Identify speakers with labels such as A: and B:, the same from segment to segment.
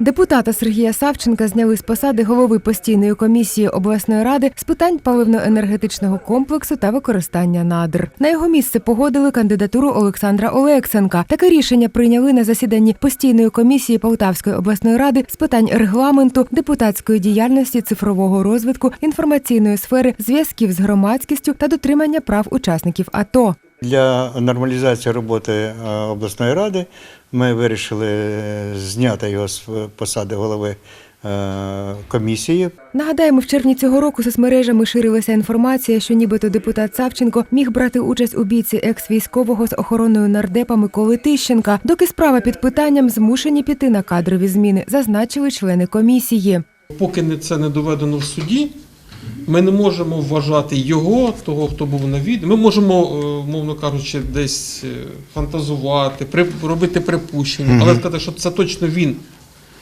A: Депутата Сергія Савченка зняли з посади голови постійної комісії обласної ради з питань паливно-енергетичного комплексу та використання надр. На його місце погодили кандидатуру Олександра Олексенка. Таке рішення прийняли на засіданні постійної комісії Полтавської обласної ради з питань регламенту, депутатської діяльності, цифрового розвитку, інформаційної сфери, зв'язків з громадськістю та дотримання прав учасників АТО.
B: Для нормалізації роботи е, обласної ради ми вирішили е, зняти його з посади голови е, комісії.
A: Нагадаємо, в червні цього року соцмережами ширилася інформація, що нібито депутат Савченко міг брати участь у бійці екс-військового з охороною нардепа Миколи Тищенка. Доки справа під питанням змушені піти на кадрові зміни, зазначили члени комісії.
C: Поки не- це не доведено в суді, ми не можемо вважати його, того, хто був на від. Ми можемо, е, мовно кажучи, десь е, фантазувати, робити припущення, але сказати, що це точно він.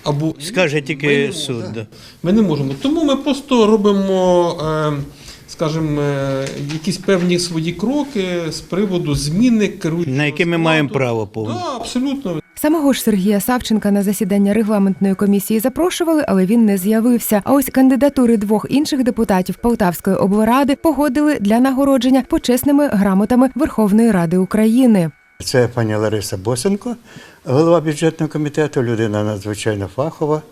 C: Або
D: Скаже
C: ми
D: тільки
C: не
D: суд, да.
C: Ми не можемо. Тому ми просто робимо, е, скажімо, якісь певні свої кроки з приводу зміни керуючого
D: На які ми
C: складу.
D: маємо право повне.
C: Да, абсолютно.
A: Самого ж Сергія Савченка на засідання регламентної комісії запрошували, але він не з'явився. А ось кандидатури двох інших депутатів Полтавської облради погодили для нагородження почесними грамотами Верховної Ради України.
B: Це пані Лариса Босенко, голова бюджетного комітету, людина надзвичайно фахова,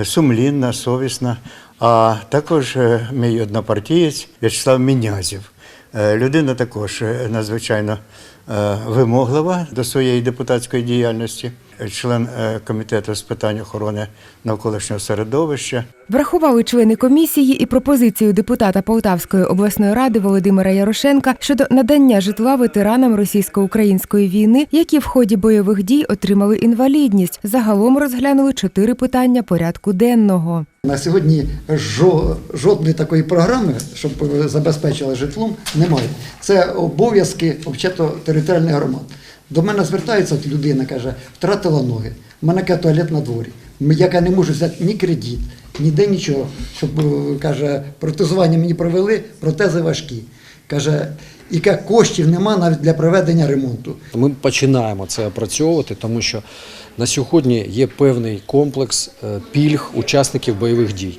B: е, сумлінна, совісна. А також е, мій однопартієць В'ячеслав Мінязів. Е, Людина також е, надзвичайно е, вимоглива до своєї депутатської діяльності, член е, комітету з питань охорони навколишнього середовища.
A: Врахували члени комісії і пропозицію депутата Полтавської обласної ради Володимира Ярошенка щодо надання житла ветеранам російсько-української війни, які в ході бойових дій отримали інвалідність. Загалом розглянули чотири питання порядку денного.
E: На сьогодні жодної такої програми, щоб забезпечили житлом, немає. Це обов'язки взагалі територіальних громад. До мене звертається людина, каже, втратила ноги, в мене каже, туалет на дворі. Яка не може взяти ні кредит, ніде нічого. Щоб е, каже, протезування мені провели, протези важкі. Каже, і каже, коштів нема навіть для проведення ремонту.
F: Ми починаємо це опрацьовувати, тому що на сьогодні є певний комплекс е, пільг учасників бойових дій.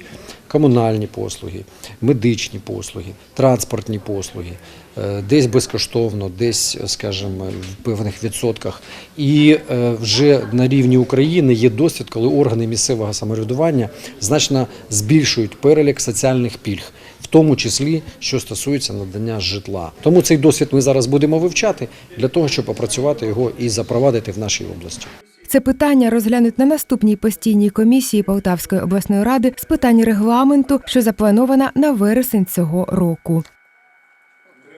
F: Комунальні послуги, медичні послуги, транспортні послуги, е, десь безкоштовно, десь, скажімо, в певних відсотках. І е, вже на рівні України є досвід, коли органи місцевого самоврядування значно збільшують перелік соціальних пільг, в тому числі що стосується надання житла. Тому цей досвід ми зараз будемо вивчати для того, щоб опрацювати його і запровадити в нашій області.
A: Це питання розглянуть на наступній постійній комісії Полтавської обласної ради з питань регламенту, що запланована на вересень цього року.